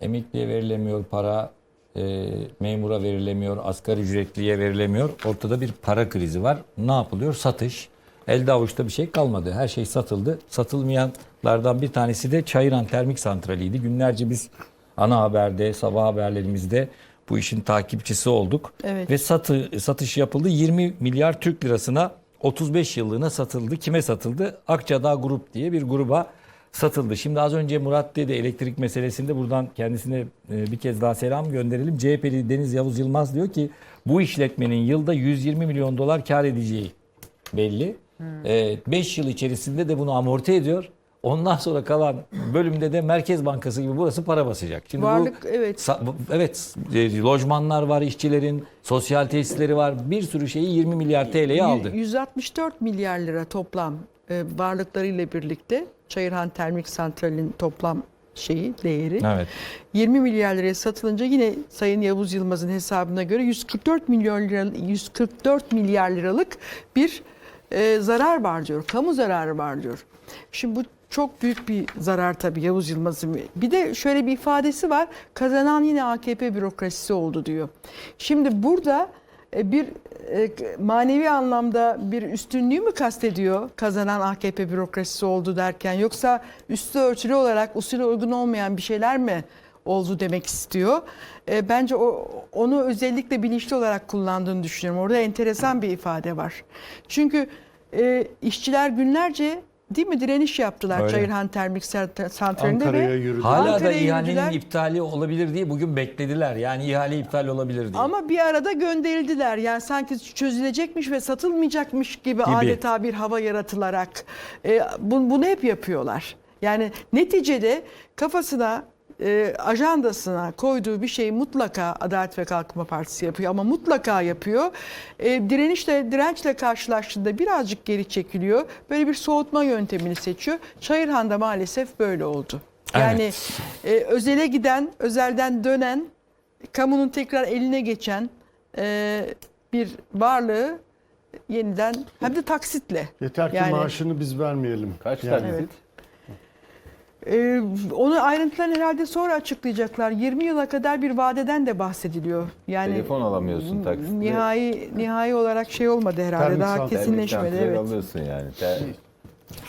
Emekliye verilemiyor para, e, memura verilemiyor, asgari ücretliye verilemiyor. Ortada bir para krizi var. Ne yapılıyor? Satış. Elde avuçta bir şey kalmadı. Her şey satıldı. Satılmayanlardan bir tanesi de Çayıran Termik Santrali'ydi. Günlerce biz ana haberde, sabah haberlerimizde bu işin takipçisi olduk. Evet. Ve satı, satış yapıldı. 20 milyar Türk lirasına 35 yıllığına satıldı. Kime satıldı? Akçadağ Grup diye bir gruba satıldı. Şimdi az önce Murat dedi elektrik meselesinde buradan kendisine e, bir kez daha selam gönderelim. CHP'li Deniz Yavuz Yılmaz diyor ki bu işletmenin yılda 120 milyon dolar kar edeceği belli. 5 yıl içerisinde de bunu amorti ediyor. Ondan sonra kalan bölümde de Merkez Bankası gibi burası para basacak. Şimdi Varlık, bu, evet. Evet e, lojmanlar var, işçilerin sosyal tesisleri var. Bir sürü şeyi 20 milyar TL'ye aldı. 164 milyar lira toplam e, varlıklarıyla birlikte Çayırhan Termik Santrali'nin toplam şeyi değeri. Evet. 20 milyar liraya satılınca yine Sayın Yavuz Yılmaz'ın hesabına göre 144 milyon lira 144 milyar liralık bir e, zarar var diyor. Kamu zararı var diyor. Şimdi bu çok büyük bir zarar tabii Yavuz Yılmaz'ın. Bir de şöyle bir ifadesi var. Kazanan yine AKP bürokrasisi oldu diyor. Şimdi burada e, bir e, manevi anlamda bir üstünlüğü mü kastediyor kazanan AKP bürokrasisi oldu derken yoksa üstü örtülü olarak usule uygun olmayan bir şeyler mi oldu demek istiyor. E, bence o onu özellikle bilinçli olarak kullandığını düşünüyorum. Orada enteresan bir ifade var. Çünkü e, işçiler günlerce değil mi direniş yaptılar Öyle. Çayırhan Termik Sant- Santrali'nde Ankara'ya ve yürüdü. Hala da Ankara'ya ihalenin yürüdüler. iptali olabilir diye bugün beklediler. Yani ihale iptal olabilir diye. Ama bir arada gönderildiler. Yani sanki çözülecekmiş ve satılmayacakmış gibi, adeta bir hava yaratılarak. E, bu- bunu hep yapıyorlar. Yani neticede kafasına e, ajandasına koyduğu bir şeyi mutlaka Adalet ve Kalkınma Partisi yapıyor ama mutlaka yapıyor. E, direnişle dirençle karşılaştığında birazcık geri çekiliyor. Böyle bir soğutma yöntemini seçiyor. Çayırhan'da maalesef böyle oldu. Yani Evet. e, özele giden, özelden dönen kamunun tekrar eline geçen e, bir varlığı yeniden hem de taksitle. Yeter ki Yani- maaşını biz vermeyelim. Kaç Yani. taksit? Evet. E, onu ayrıntılarını herhalde sonra açıklayacaklar. 20 yıla kadar bir vadeden de bahsediliyor. Yani Telefon alamıyorsun taksitle. nihai nihai olarak şey olmadı herhalde. Termik Daha santral. kesinleşmedi. Evet. alıyorsun yani.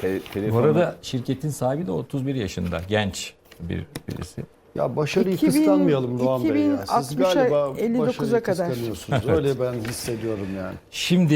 Te, te, Bu arada şirketin sahibi de 31 yaşında. Genç bir birisi. Ya başarıyı 2000 kıskanmayalım Doğan Bey ya. Siz 2060'a galiba 59'a başarıyı kadar. kıskanıyorsunuz. Öyle ben hissediyorum yani. Şimdi